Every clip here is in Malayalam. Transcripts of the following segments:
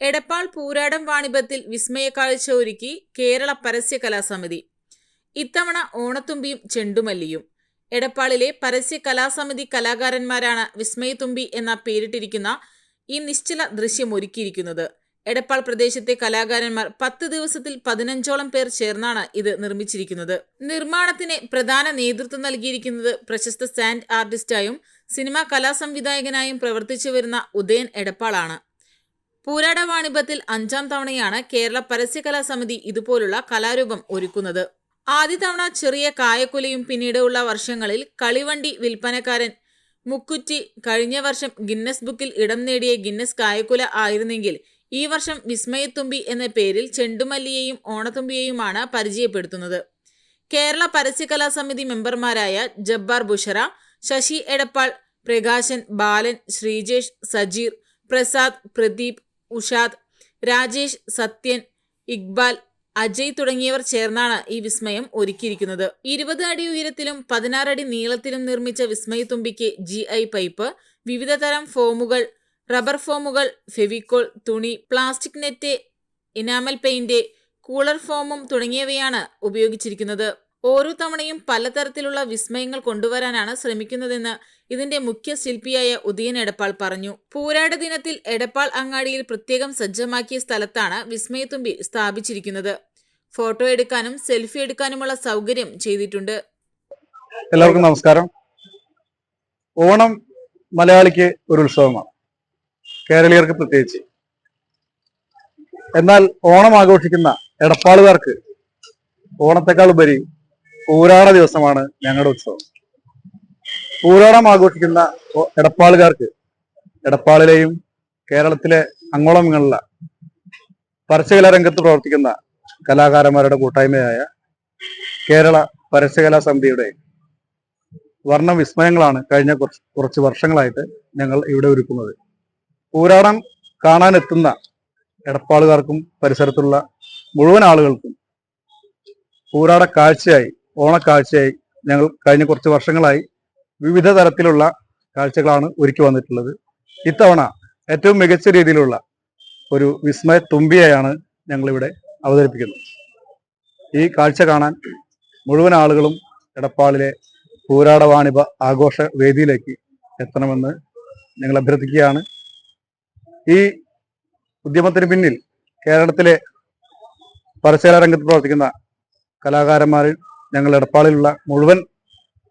എടപ്പാൾ പൂരാടം വാണിഭത്തിൽ വിസ്മയക്കാഴ്ച ഒരുക്കി കേരള പരസ്യ കലാസമിതി. ഇത്തവണ ഓണത്തുമ്പിയും ചെണ്ടുമല്ലിയും. എടപ്പാളിലെ പരസ്യ കലാസമിതി കലാകാരന്മാരാണ് വിസ്മയത്തുമ്പി എന്ന പേരിട്ടിരിക്കുന്ന ഈ നിശ്ചല ദൃശ്യം ഒരുക്കിയിരിക്കുന്നത്. എടപ്പാൾ പ്രദേശത്തെ കലാകാരന്മാർ പത്ത് ദിവസത്തിൽ പതിനഞ്ചോളം പേർ ചേർന്നാണ് ഇത് നിർമ്മിച്ചിരിക്കുന്നത്. നിർമ്മാണത്തിന് പ്രധാന നേതൃത്വം നൽകിയിരിക്കുന്നത് പ്രശസ്ത സാൻഡ് ആർട്ടിസ്റ്റായും സിനിമാ കലാസംവിധായകനായും പ്രവർത്തിച്ചു വരുന്ന ഉദയൻ എടപ്പാളാണ്. പൂരാട വാണിഭത്തിൽ അഞ്ചാം തവണയാണ് കേരള പരസ്യകലാ സമിതി ഇതുപോലുള്ള കലാരൂപം ഒരുക്കുന്നത്. ആദ്യ തവണ ചെറിയ കായക്കുലയും പിന്നീടുള്ള വർഷങ്ങളിൽ കളിവണ്ടി വിൽപ്പനക്കാരൻ മുക്കുറ്റി കഴിഞ്ഞ വർഷം ഗിന്നസ് ബുക്കിൽ ഇടം നേടിയ ഗിന്നസ് കായക്കുല ആയിരുന്നെങ്കിൽ ഈ വർഷം വിസ്മയത്തുമ്പി എന്ന പേരിൽ ചെണ്ടുമല്ലിയെയും ഓണത്തുമ്പിയെയുമാണ് പരിചയപ്പെടുത്തുന്നത്. കേരള പരസ്യകലാ സമിതി മെമ്പർമാരായ ജബ്ബാർ ബുഷറ ശശി എടപ്പാൾ പ്രകാശൻ ബാലൻ ശ്രീജേഷ് സജീർ പ്രസാദ് പ്രദീപ് ഉഷാദ് രാജേഷ് സത്യൻ ഇക്ബാൽ അജയ് തുടങ്ങിയവർ ചേർന്നാണ് ഈ വിസ്മയം ഒരുക്കിയിരിക്കുന്നത്. ഇരുപത് അടി ഉയരത്തിലും പതിനാറ് അടി നീളത്തിലും നിർമ്മിച്ച വിസ്മയത്തുമ്പിക്ക് ജി ഐ പൈപ്പ് വിവിധ തരം ഫോമുകൾ റബ്ബർ ഫോമുകൾ ഫെവിക്കോൾ തുണി plastic net enamel paint cooler ഫോമും തുടങ്ങിയവയാണ് ഉപയോഗിച്ചിരിക്കുന്നത്. ഓരോ തവണയും പലതരത്തിലുള്ള വിസ്മയങ്ങൾ കൊണ്ടുവരാനാണ് ശ്രമിക്കുന്നതെന്ന് ഇതിന്റെ മുഖ്യ ശില്പിയായ ഉദയൻ എടപ്പാൾ പറഞ്ഞു. പൂരാട ദിനത്തിൽ എടപ്പാൾ അങ്ങാടിയിൽ പ്രത്യേകം സജ്ജമാക്കിയ സ്ഥലത്താണ് വിസ്മയത്തുമ്പി സ്ഥാപിച്ചിരിക്കുന്നത്. ഫോട്ടോ എടുക്കാനും സെൽഫി എടുക്കാനുമുള്ള സൗകര്യം ചെയ്തിട്ടുണ്ട്. എല്ലാവർക്കും നമസ്കാരം. ഓണം മലയാളിക്ക് ഒരു ഉത്സവമാണ്. കേരളീയർക്ക് പ്രത്യേകിച്ച്. എന്നാൽ ഓണം ആഘോഷിക്കുന്ന എടപ്പാളുകാർക്ക് ഓണത്തെക്കാൾ ഉപരി പൂരാട ദിവസമാണ് ഞങ്ങളുടെ ഉത്സവം. പൂരാടം ആഘോഷിക്കുന്ന എടപ്പാളുകാർക്ക് എടപ്പാളിലെയും കേരളത്തിലെ അങ്ങോളം ഇങ്ങുള്ള പരസ്യകലാ രംഗത്ത് പ്രവർത്തിക്കുന്ന കലാകാരന്മാരുടെ കൂട്ടായ്മയായ കേരള പരസ്യകലാ സമിതിയുടെ വർണ വിസ്മയങ്ങളാണ് കഴിഞ്ഞ കുറച്ച് കുറച്ച് വർഷങ്ങളായിട്ട് ഞങ്ങൾ ഇവിടെ ഒരുക്കുന്നത്. പൂരാടം കാണാനെത്തുന്ന എടപ്പാളുകാർക്കും പരിസരത്തുള്ള മുഴുവൻ ആളുകൾക്കും പൂരാട കാഴ്ചയായി ഓണക്കാഴ്ചയായി ഞങ്ങൾ കഴിഞ്ഞ കുറച്ച് വർഷങ്ങളായി വിവിധ തരത്തിലുള്ള കാഴ്ചകളാണ് ഒരുക്കി വന്നിട്ടുള്ളത്. ഇത്തവണ ഏറ്റവും മികച്ച രീതിയിലുള്ള ഒരു വിസ്മയ തുമ്പിയെയാണ് ഞങ്ങളിവിടെ അവതരിപ്പിക്കുന്നത്. ഈ കാഴ്ച കാണാൻ മുഴുവൻ ആളുകളും എടപ്പാളിലെ പൂരാട വാണിഭ ആഘോഷ വേദിയിലേക്ക് എത്തണമെന്ന് ഞങ്ങൾ അഭ്യർത്ഥിക്കുകയാണ്. ഈ ഉദ്യമത്തിന് പിന്നിൽ കേരളത്തിലെ പരസ്യകലാ രംഗത്ത് പ്രവർത്തിക്കുന്ന കലാകാരന്മാരിൽ ഞങ്ങൾ എടപ്പാളിലുള്ള മുഴുവൻ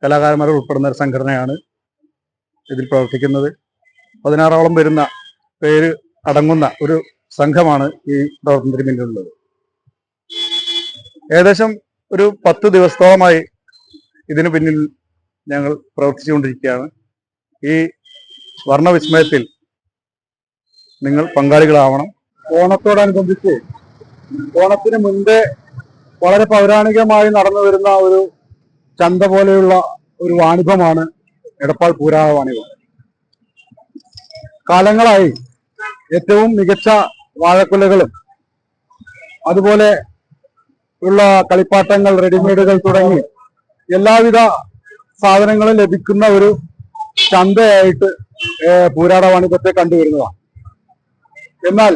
കലാകാരന്മാർ ഉൾപ്പെടുന്ന ഒരു സംഘടനയാണ് ഇതിൽ പ്രവർത്തിക്കുന്നത്. പതിനാറോളം വരുന്ന പേര് അടങ്ങുന്ന ഒരു സംഘമാണ് ഈ പ്രവർത്തനത്തിന് പിന്നിലുള്ളത് ഏകദേശം ഒരു പത്ത് ദിവസത്തോളമായി ഇതിനു പിന്നിൽ ഞങ്ങൾ പ്രവർത്തിച്ചുകൊണ്ടിരിക്കുകയാണ്. ഈ വർണവിസ്മയത്തിൽ നിങ്ങൾ പങ്കാളികളാവണം. ഓണത്തോടനുബന്ധിച്ച് ഓണത്തിന് മുൻപേ വളരെ പൗരാണികമായി നടന്നു വരുന്ന ഒരു ചന്ത പോലെയുള്ള ഒരു വാണിഭമാണ് എടപ്പാൾ പൂരാള വാണിഭം. കാലങ്ങളായി ഏറ്റവും മികച്ച വാഴക്കുലകളും അതുപോലെ ഉള്ള കളിപ്പാട്ടങ്ങൾ റെഡിമെയ്ഡുകൾ തുടങ്ങി എല്ലാവിധ സാധനങ്ങളും ലഭിക്കുന്ന ഒരു ചന്തയായിട്ട് പൂരാട വാണിഭത്തെ കണ്ടുവരുന്നതാണ്. എന്നാൽ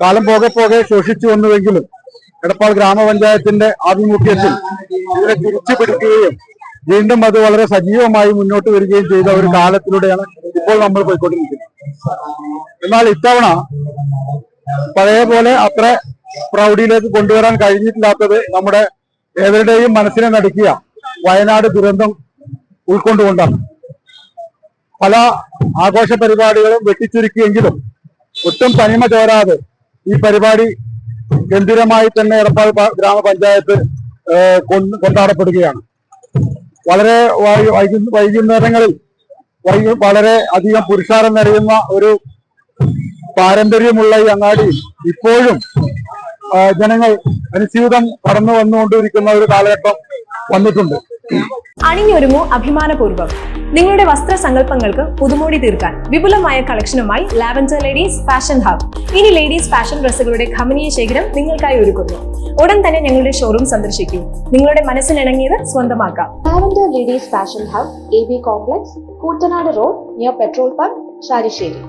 കാലം പോകെ പോകെ ശോഷിച്ചു വന്നുവെങ്കിലും എടപ്പാൾ ഗ്രാമപഞ്ചായത്തിന്റെ ആഭിമുഖ്യത്തിൽ ഇതിനെ തിരിച്ചുപിടിക്കുകയും വീണ്ടും അത് വളരെ സജീവമായി മുന്നോട്ട് വരികയും ചെയ്ത ഒരു കാലത്തിലൂടെയാണ് ഇപ്പോൾ നമ്മൾ പോയിക്കൊണ്ടിരിക്കുന്നത്. എന്നാൽ ഇത്തവണ പഴയ പോലെ അത്ര പ്രൗഢിയിലേക്ക് കൊണ്ടുവരാൻ കഴിഞ്ഞിട്ടില്ലാത്തത് നമ്മുടെ ഏവരുടെയും മനസ്സിനെ നടുക്കിയ വയനാട് ദുരന്തം ഉൾക്കൊണ്ടുകൊണ്ടാണ്. പല ആഘോഷ പരിപാടികളും വെട്ടിച്ചുരുക്കിയെങ്കിലും ഒട്ടും തനിമ ചോരാതെ ഈ പരിപാടി ഗംഭീരമായി തന്നെ എടപ്പാൾ ഗ്രാമപഞ്ചായത്ത് കൊണ്ടാടപ്പെടുകയാണ്. വളരെ വൈകുന്നേരങ്ങളിൽ വളരെ അധികം പുരുഷാരം നിറയുന്ന ഒരു പാരമ്പര്യമുള്ള ഈ അങ്ങാടി ഇപ്പോഴും ജനങ്ങൾ അനുസ്യൂതം കടന്നു വന്നുകൊണ്ടിരിക്കുന്ന ഒരു കാലഘട്ടം വന്നിട്ടുണ്ട്. അണിഞ്ഞൊരുങ്ങൂ അഭിമാനപൂർവം. നിങ്ങളുടെ വസ്ത്ര സങ്കല്പങ്ങൾക്ക് പുതുമോടി തീർക്കാൻ വിപുലമായ കളക്ഷനുമായി ലാവൻഡർ ലേഡീസ് ഫാഷൻ ഹബ് ഇനി ലേഡീസ് ഫാഷൻ ഡ്രസ്സുകളുടെ ഖമനീയ ശേഖരം നിങ്ങൾക്കായി ഒരുക്കുന്നു. ഉടൻ തന്നെ ഞങ്ങളുടെ ഷോറൂം സന്ദർശിക്കൂ. നിങ്ങളുടെ മനസ്സിനിണങ്ങിയത് സ്വന്തമാക്കാം. Lavender ladies fashion hub A B complex Koottanad road near petrol pump Sharisheri.